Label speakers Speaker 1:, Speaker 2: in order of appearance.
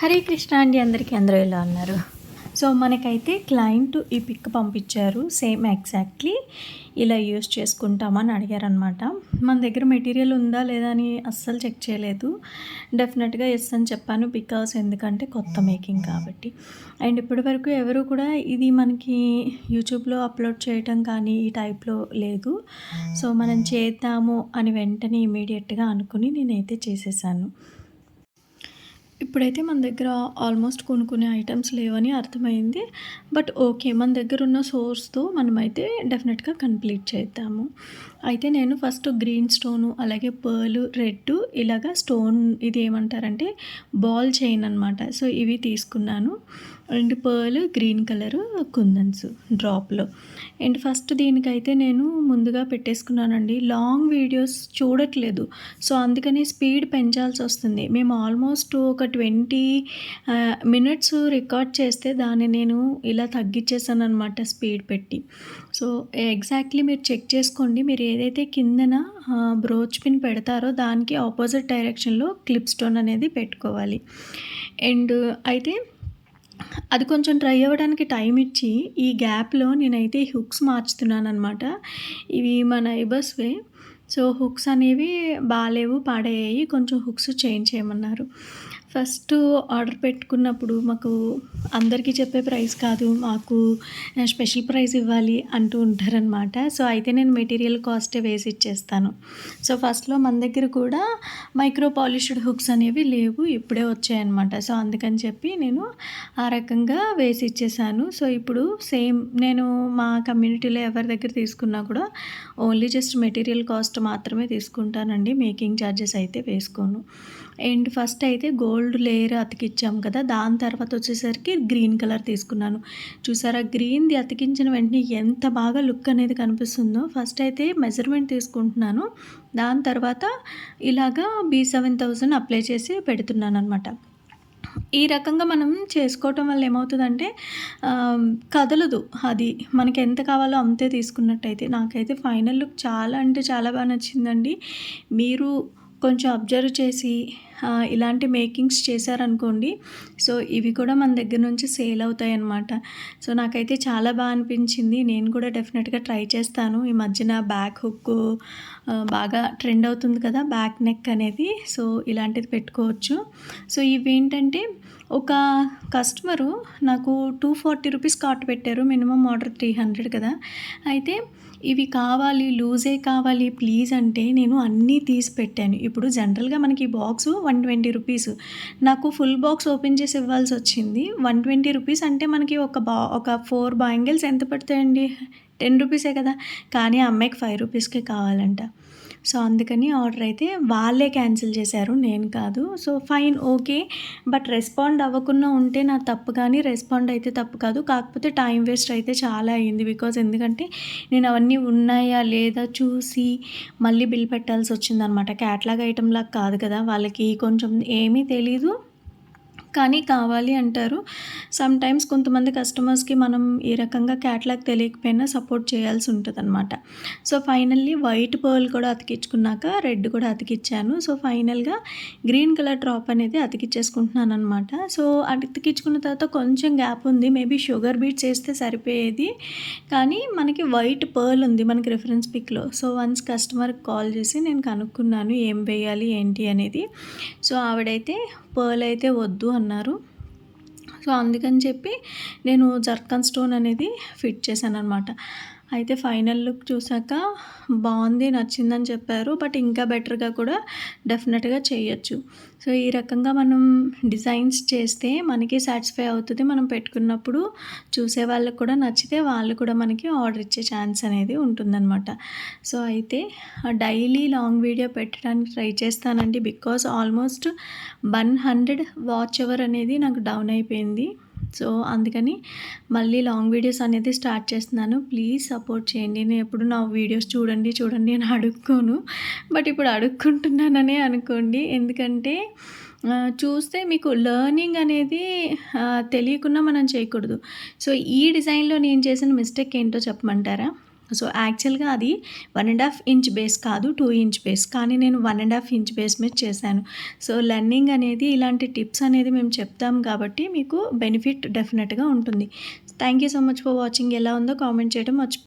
Speaker 1: హరే కృష్ణ అండి అందరికీ అందరూ ఎలా ఉన్నారు? సో మనకైతే క్లయింట్ ఈ పిక్ పంపించారు సేమ్ ఎగ్జాక్ట్లీ ఇలా యూస్ చేసుకుంటామని అడిగారనమాట మన దగ్గర మెటీరియల్ ఉందా లేదా అని అస్సలు చెక్ చేయలేదు. డెఫినెట్గా ఎస్ అని చెప్పాను బికాస్ ఎందుకంటే కొత్త మేకింగ్ కాబట్టి. అండ్ ఇప్పటి వరకు ఎవరు కూడా ఇది మనకి యూట్యూబ్లో అప్లోడ్ చేయటం కానీ ఈ టైప్లో లేదు. సో మనం చేద్దాము అని వెంటనే ఇమీడియట్గా అనుకుని నేనైతే చేసేసాను. ఇప్పుడైతే మన దగ్గర ఆల్మోస్ట్ కొనుక్కునే ఐటమ్స్ లేవని అర్థమైంది. బట్ ఓకే మన దగ్గర ఉన్న సోర్స్తో మనమైతే డెఫినెట్గా కంప్లీట్ చేద్దాము. అయితే నేను ఫస్ట్ గ్రీన్ స్టోను అలాగే పర్ల్ రెడ్ ఇలాగా స్టోన్ ఇది ఏమంటారంటే బాల్ చైన్ అనమాట సో ఇవి తీసుకున్నాను. And pearl green colour kundans డ్రాప్లో. And first దీనికైతే నేను ముందుగా పెట్టేసుకున్నానండి. లాంగ్ వీడియోస్ చూడట్లేదు. సో అందుకని స్పీడ్ పెంచాల్సి వస్తుంది. మేము ఆల్మోస్ట్ ఒక ట్వంటీ మినిట్స్ రికార్డ్ చేస్తే దాన్ని నేను ఇలా తగ్గించేసాను అనమాట స్పీడ్ పెట్టి. సో ఎగ్జాక్ట్లీ మీరు చెక్ చేసుకోండి. మీరు ఏదైతే కిందన బ్రోచ్ పిన్ పెడతారో దానికి ఆపోజిట్ డైరెక్షన్లో క్లిప్ స్టోన్ అనేది పెట్టుకోవాలి. అండ్ అయితే అది కొంచెం ట్రై అవ్వడానికి టైం ఇచ్చి ఈ గ్యాప్లో నేనైతే హుక్స్ మార్చుతున్నాను అనమాట ఇవి మన నైబర్స్వే సో హుక్స్ అనేవి బాగాలేవు పాడయ్యాయి. కొంచెం హుక్స్ చేంజ్ చేయమన్నారు. ఫస్ట్ ఆర్డర్ పెట్టుకున్నప్పుడు మాకు అందరికీ చెప్పే ప్రైస్ కాదు మాకు స్పెషల్ ప్రైస్ ఇవ్వాలి అంటూ ఉంటారనమాట సో అయితే నేను మెటీరియల్ కాస్టే వేసి ఇచ్చేస్తాను. సో ఫస్ట్లో మన దగ్గర కూడా మైక్రో పాలిష్డ్ హుక్స్ అనేవి లేవు ఇప్పుడే వచ్చాయన్నమాట. సో అందుకని చెప్పి నేను ఆ రకంగా వేసి ఇచ్చేసాను. సో ఇప్పుడు సేమ్ నేను మా కమ్యూనిటీలో ఎవరి దగ్గర తీసుకున్నా కూడా ఓన్లీ జస్ట్ మెటీరియల్ కాస్ట్ మాత్రమే తీసుకుంటానండి మేకింగ్ ఛార్జెస్ అయితే వేసుకోను. అండ్ ఫస్ట్ అయితే గోల్డ్ లేయర్ అతికిచ్చాం కదా దాని తర్వాత వచ్చేసరికి గ్రీన్ కలర్ తీసుకున్నాను. చూసారా గ్రీన్ది అతికించిన వెంటనే ఎంత బాగా లుక్ అనేది కనిపిస్తుందో. ఫస్ట్ అయితే మెజర్మెంట్ తీసుకుంటున్నాను. దాని తర్వాత ఇలాగా బీ సెవెన్ థౌజండ్ అప్లై చేసి పెడుతున్నాను అనమాట ఈ రకంగా మనం చేసుకోవటం వల్ల ఏమవుతుందంటే కదలదు అది. మనకి ఎంత కావాలో అంతే తీసుకున్నట్టయితే. నాకైతే ఫైనల్ లుక్ చాలా అంటే చాలా బాగా నచ్చిందండి. మీరు కొంచెం అబ్జర్వ్ చేసి ఇలాంటి మేకింగ్స్ చేశారనుకోండి సో ఇవి కూడా మన దగ్గర నుంచి సేల్ అవుతాయి అన్నమాట సో నాకైతే చాలా బాగా అనిపించింది. నేను కూడా డెఫినెట్గా ట్రై చేస్తాను. ఈ మధ్యన బ్యాక్ హుక్ బాగా ట్రెండ్ అవుతుంది కదా బ్యాక్ నెక్ అనేది. సో ఇలాంటిది పెట్టుకోవచ్చు. సో ఇవేంటంటే ఒక కస్టమరు నాకు టూ ఫార్టీ రూపీస్ కార్ట్ పెట్టారు. మినిమం ఆర్డర్ త్రీ హండ్రెడ్ కదా. అయితే ఇవి కావాలి లూజే కావాలి ప్లీజ్ అంటే నేను అన్నీ తీసి పెట్టాను. ఇప్పుడు జనరల్గా మనకి బాక్స్ వన్ ట్వంటీ రూపీస్. నాకు ఫుల్ బాక్స్ ఓపెన్ చేసి ఇవ్వాల్సి వచ్చింది. వన్ ట్వంటీ రూపీస్ అంటే మనకి ఒక బా ఒక ఫోర్ బ్యాంగిల్స్ ఎంత పడతాయండి? టెన్ రూపీసే కదా. కానీ అమ్మాయికి ఫైవ్ రూపీస్కే కావాలంట. సో అందుకని ఆర్డర్ అయితే వాళ్ళే క్యాన్సిల్ చేశారు నేను కాదు. So fine okay. But respond అవ్వకుండా ఉంటే నా తప్పు కానీ రెస్పాండ్ అయితే తప్పు కాదు. కాకపోతే టైం వేస్ట్ అయితే చాలా అయింది బికాజ్ ఎందుకంటే నేను అవన్నీ ఉన్నాయా లేదా చూసి మళ్ళీ బిల్ పెట్టాల్సి వచ్చిందనమాట క్యాట్లాగ్ ఐటెంలాగా కాదు కదా వాళ్ళకి. కొంచెం ఏమీ తెలీదు. కానీ కావాలి అంటారు. సమ్ టైమ్స్ కొంతమంది కస్టమర్స్కి మనం ఈ రకంగా క్యాట్లాగ్ తెలియకపోయినా సపోర్ట్ చేయాల్సి ఉంటుంది అనమాట సో ఫైనల్లీ వైట్ పర్ల్ కూడా అతికించుకున్నాక రెడ్ కూడా అతికిచ్చాను. సో ఫైనల్గా గ్రీన్ కలర్ డ్రాప్ అనేది అతికిచ్చేసుకుంటున్నాను అనమాట సో అతికించుకున్న తర్వాత కొంచెం గ్యాప్ ఉంది. మేబీ షుగర్ బీట్ చేస్తే సరిపోయేది. కానీ మనకి వైట్ పర్ల్ ఉంది మనకి రిఫరెన్స్ పిక్లో సో వన్స్ కస్టమర్కి కాల్ చేసి నేను కనుక్కున్నాను ఏం వేయాలి ఏంటి అనేది. సో ఆవిడైతే పర్ల్ అయితే వద్దు అన్నారు. సో అందుకని చెప్పి నేను జర్కన్ స్టోన్ అనేది ఫిట్ చేశాను అనమాట అయితే ఫైనల్ లుక్ చూసాక బాగుంది నచ్చిందని చెప్పారు. బట్ ఇంకా బెటర్గా కూడా డెఫినెట్గా చేయొచ్చు. సో ఈ రకంగా మనం డిజైన్స్ చేస్తే మనకి సాటిస్ఫై అవుతుంది. మనం పెట్టుకున్నప్పుడు చూసే వాళ్ళకి కూడా నచ్చితే వాళ్ళు కూడా మనకి ఆర్డర్ ఇచ్చే ఛాన్స్ అనేది ఉంటుందన్నమాట. సో అయితే డైలీ లాంగ్ వీడియో పెట్టడానికి ట్రై చేస్తానండి. Because almost one hundred watch hour అనేది నాకు డౌన్ అయిపోయింది. సో అందుకని మళ్ళీ లాంగ్ వీడియోస్ అనేది స్టార్ట్ చేస్తున్నాను. ప్లీజ్ సపోర్ట్ చేయండి. నేను ఎప్పుడు నా వీడియోస్ చూడండి చూడండి అని అడుక్కోను. బట్ ఇప్పుడు అడుక్కుంటున్నాననే అనుకోండి. ఎందుకంటే చూస్తే మీకు లెర్నింగ్ అనేది తెలియకుండా మనం చేయకూడదు. సో ఈ డిజైన్లో నేను చేసిన మిస్టేక్ ఏంటో చెప్పమంటారా? సో యాక్చువల్గా అది one and half inch base కాదు టూ ఇంచ్ బేస్. కానీ నేను one and half inch base మీద చేశాను. సో లెర్నింగ్ అనేది ఇలాంటి టిప్స్ అనేది మేము చెప్తాం కాబట్టి మీకు బెనిఫిట్ డెఫినెట్గా ఉంటుంది. Thank you so much for watching. ఎలా ఉందో కామెంట్ చేయడం మర్చిపో